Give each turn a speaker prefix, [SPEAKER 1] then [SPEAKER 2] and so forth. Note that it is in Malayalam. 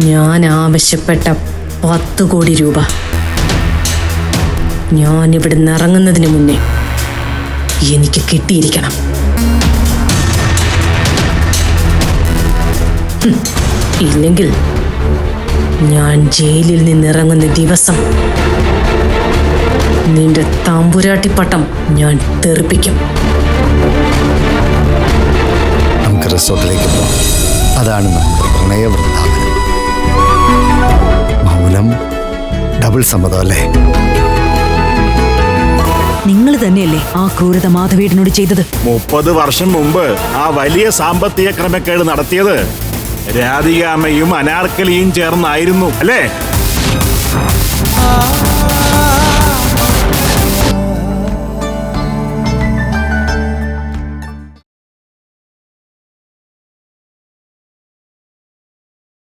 [SPEAKER 1] ഞാൻ ആവശ്യപ്പെട്ട പത്ത് കോടി രൂപ ഞാൻ ഇവിടുന്ന് ഇറങ്ങുന്നതിന് മുന്നേ എനിക്ക് കിട്ടിയിരിക്കണം. ഇല്ലെങ്കിൽ ഞാൻ ജയിലിൽ നിന്നിറങ്ങുന്ന ദിവസം നിന്റെ താമ്പുരാട്ടിപ്പട്ടം ഞാൻ തെറിപ്പിക്കും.
[SPEAKER 2] നമുക്ക് റിസോർട്ടിലേക്ക് പോകാം. അതാണ് നമ്മുടെ ഡബിൾ സമ്മതം അല്ലേ?
[SPEAKER 3] നിങ്ങൾ തന്നെയല്ലേ ആ ക്രൂരത മാധവീടിനോട് ചെയ്തത്?
[SPEAKER 4] മുപ്പത് വർഷം മുമ്പ് ആ വലിയ സാമ്പത്തിക ക്രമക്കേട് നടത്തിയത് രാധികാമ്മയും അനാർക്കലിയും ചേർന്നായിരുന്നു അല്ലേ?